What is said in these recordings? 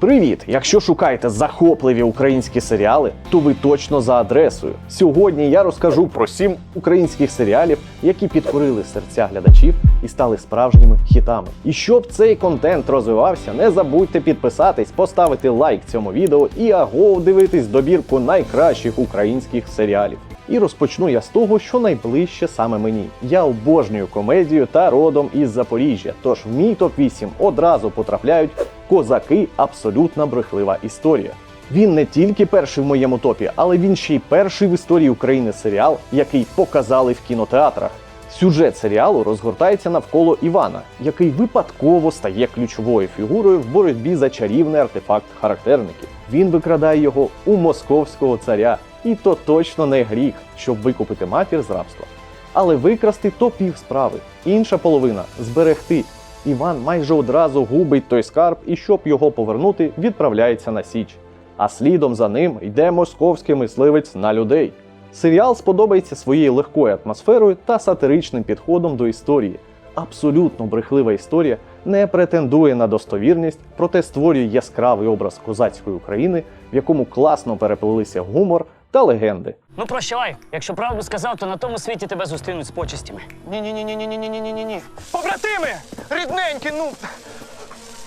Привіт! Якщо шукаєте захопливі українські серіали, то ви точно за адресою. Сьогодні я розкажу про сім українських серіалів, які підкорили серця глядачів і стали справжніми хітами. І щоб цей контент розвивався, не забудьте підписатись, поставити лайк цьому відео і агов дивитись добірку найкращих українських серіалів. І розпочну я з того, що найближче саме мені. Я обожнюю комедію та родом із Запоріжжя. Тож в мій топ 8 одразу потрапляють козаки абсолютно брехлива історія. Він не тільки перший в моєму топі, але він ще й перший в історії України серіал, який показали в кінотеатрах. Сюжет серіалу розгортається навколо Івана, який випадково стає ключовою фігурою в боротьбі за чарівний артефакт характерників. Він викрадає його у московського царя, і то точно не гріх, щоб викупити матір з рабства. Але викрасти то пів справи. Інша половина зберегти. Іван майже одразу губить той скарб, і щоб його повернути, відправляється на Січ. А слідом за ним йде московський мисливець на людей. Серіал сподобається своєю легкою атмосферою та сатиричним підходом до історії. Абсолютно брехлива історія не претендує на достовірність, проте створює яскравий образ козацької України, в якому класно переплелися гумор та легенди. Ну прощавай, якщо правду сказав, то на тому світі тебе зустрінуть з почестями. Ні, ні, ні, ні, ні, ні, ні, ні, ні, ні. Побратими! Рідненькі, ну.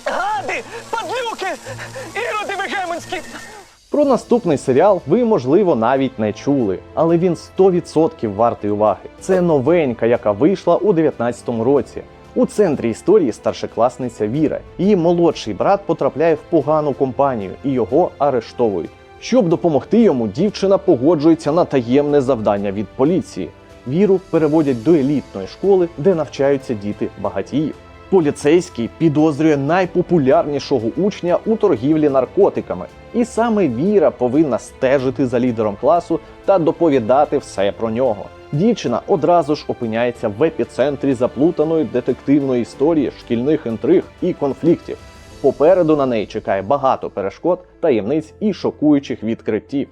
Гади, падлюки, іроди вегемонські. Про наступний серіал ви, можливо, навіть не чули, але він 100% вартий уваги. Це новенька, яка вийшла у 19-му році. У центрі історії старшокласниця Віра. Її молодший брат потрапляє в погану компанію і його арештовують. Щоб допомогти йому, дівчина погоджується на таємне завдання від поліції. Віру переводять до елітної школи, де навчаються діти багатіїв. Поліцейський підозрює найпопулярнішого учня у торгівлі наркотиками, і саме Віра повинна стежити за лідером класу та доповідати все про нього. Дівчина одразу ж опиняється в епіцентрі заплутаної детективної історії, шкільних інтриг і конфліктів. Попереду на неї чекає багато перешкод, таємниць і шокуючих відкриттів.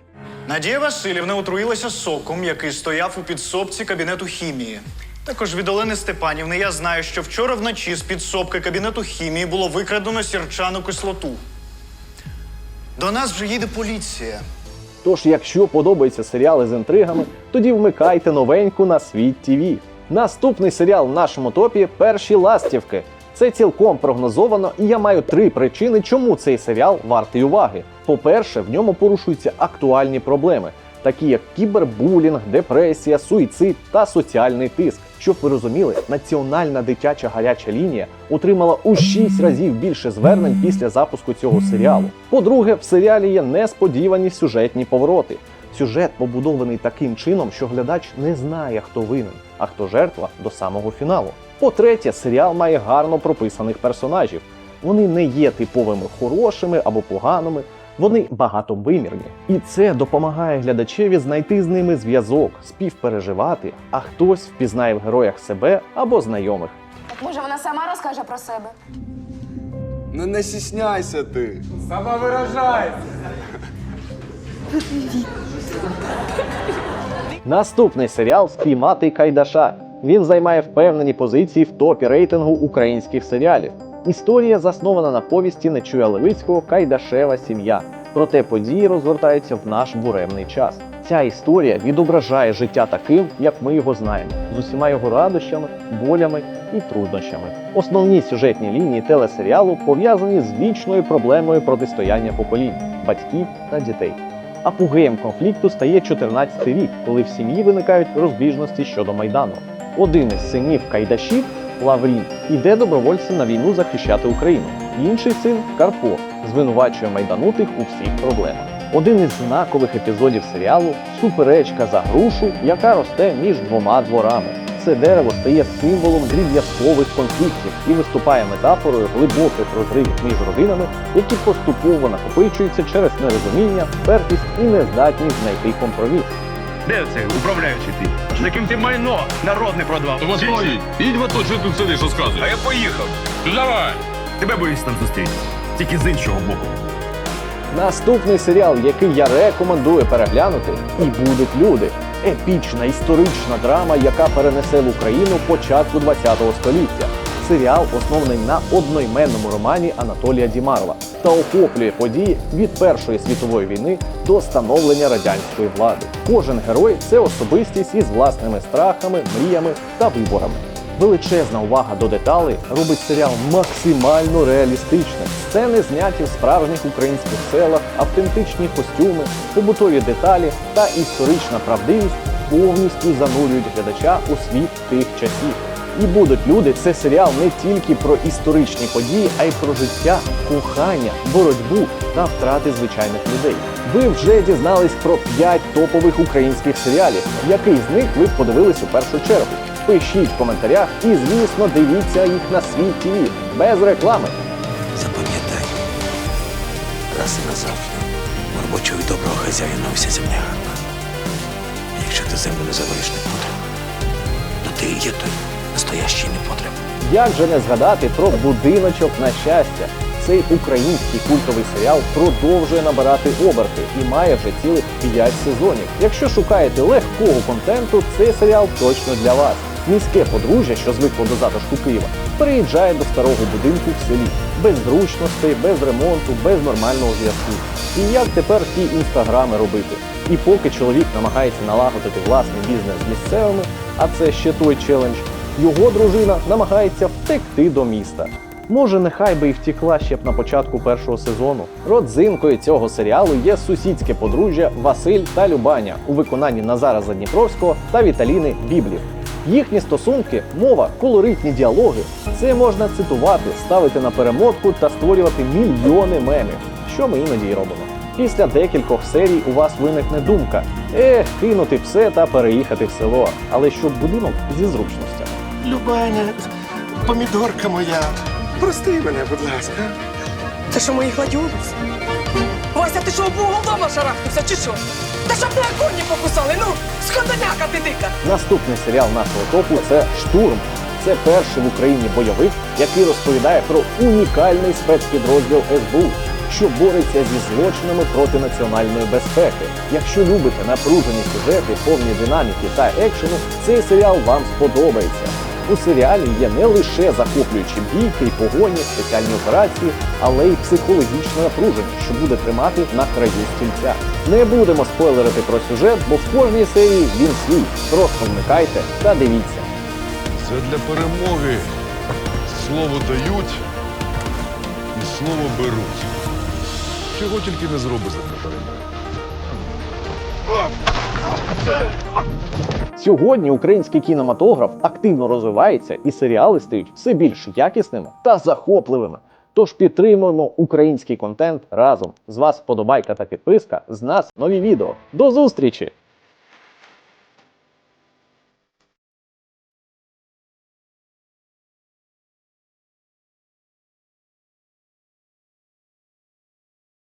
Надія Васильівна отруїлася соком, який стояв у підсобці кабінету хімії. Також від Олени Степанівни я знаю, що вчора вночі з підсобки кабінету хімії було викрадено сірчану кислоту. До нас вже їде поліція. Тож, якщо подобаються серіали з інтригами, тоді вмикайте новеньку на світ ТВ. Наступний серіал в нашому топі перші ластівки. Це цілком прогнозовано, і я маю три причини, чому цей серіал вартий уваги. По-перше, в ньому порушуються актуальні проблеми, такі як кібербулінг, депресія, суїцид та соціальний тиск. Щоб ви розуміли, національна дитяча гаряча лінія отримала у 6 разів більше звернень після запуску цього серіалу. По-друге, в серіалі є несподівані сюжетні повороти. Сюжет побудований таким чином, що глядач не знає, хто винен, а хто жертва до самого фіналу. По-третє, серіал має гарно прописаних персонажів. Вони не є типовими хорошими або поганими, вони багатовимірні. І це допомагає глядачеві знайти з ними зв'язок, співпереживати, а хтось впізнає в героях себе або знайомих. Так може вона сама розкаже про себе? Ну не стісняйся ти. Наступний серіал Спіймати Кайдаша. Він займає впевнені позиції в топі рейтингу українських серіалів. Історія заснована на повісті Нечуя Левицького Кайдашева сім'я. Проте події розгортаються в наш буремний час. Ця історія відображає життя таким, як ми його знаємо, з усіма його радощами, болями і труднощами. Основні сюжетні лінії телесеріалу пов'язані з вічною проблемою протистояння поколінь батьків та дітей. Апогеєм конфлікту стає 14 рік, коли в сім'ї виникають розбіжності щодо майдану. Один із синів Кайдашів, Лаврін, іде добровольцем на війну захищати Україну. Інший син Карпо звинувачує майданутих у всіх проблемах. Один із знакових епізодів серіалу суперечка за грушу, яка росте між двома дворами. Це дерево стає символом дріб'язкових конфліктів і виступає метафорою глибоких розривів між родинами, які поступово накопичуються через нерозуміння, впертість і нездатність знайти компроміс. Де це управляючий ти? З яким ти майно народне продавав? Вот стоїть. Їдь в АТО, що тут сидиш, розказуєш. А я поїхав. Ну давай. Тебе боюсь там зустріти. Тільки з іншого боку. Наступний серіал, який я рекомендую переглянути, і будуть люди. Епічна історична драма, яка перенесе в Україну початку ХХ століття. Серіал оснований на одноіменному романі Анатолія Дімарова та охоплює події від Першої світової війни до становлення радянської влади. Кожен герой це особистість із власними страхами, мріями та виборами. Величезна увага до деталей робить серіал максимально реалістичним. Сцени зняті в справжніх українських селах, автентичні костюми, побутові деталі та історична правдивість повністю занурюють глядача у світ тих часів. І будуть люди це серіал не тільки про історичні події, а й про життя, кохання, боротьбу та втрати звичайних людей. Ви вже дізнались про 5 топових українських серіалів. Який з них ви подивились у першу чергу? Пишіть в коментарях і, звісно, дивіться їх на свій ТВ без реклами. Запам'ятай, раз і назавжди, робочого доброго хазяїна вся земля гарна. Якщо ти землю називаєш непотреб, то ти і є той настоящий непотреб. Як же не згадати про будиночок на щастя? Цей український культовий серіал продовжує набирати оберти і має вже цілих 5 сезонів. Якщо шукаєте легкого контенту, цей серіал точно для вас. Міське подружжя, що звикло до затишку Києва, переїжджає до старого будинку в селі без зручностей, без ремонту, без нормального зв'язку. І як тепер ті інстаграми робити? І поки чоловік намагається налагодити власний бізнес з місцевими, а це ще той челендж, його дружина намагається втекти до міста. Може, нехай би і втікла ще б на початку першого сезону. Родзинкою цього серіалу є сусідське подружжя Василь та Любаня у виконанні Назара Задніпровського та Віталіни Біблів. Їхні стосунки, мова, колоритні діалоги це можна цитувати, ставити на перемотку та створювати мільйони мемів, що ми іноді й робимо. Після декількох серій у вас виникне думка: ех, кинути все та переїхати в село, але щоб будинок зі зручностями. Любаня, помідорка моя, прости мене, будь ласка. Це що мої гладіолуси? Вася, ти що об угол дома шарахнувся, чи що? Та щоб тебе коні покусали, ну, сходоняка ти дика! Наступний серіал нашого топу це Штурм. Це перший в Україні бойовик, який розповідає про унікальний спецпідрозділ СБУ, що бореться зі злочинами проти національної безпеки. Якщо любите напружені сюжети, повні динаміки та екшену, цей серіал вам сподобається. У серіалі є не лише захоплюючі бійки і погоні, спеціальні операції, але й психологічне напруження, що буде тримати на краю стільця. Не будемо спойлерити про сюжет, бо в кожній серії він свій. Просто вмикайте та дивіться. Це для перемоги. Слово дають і слово беруть. Чого тільки не зробиш для перемоги. Сьогодні український кінематограф активно розвивається, і серіали стають все більш якісними та захопливими. Тож підтримуємо український контент разом. З вас вподобайка та підписка, з нас нові відео. До зустрічі!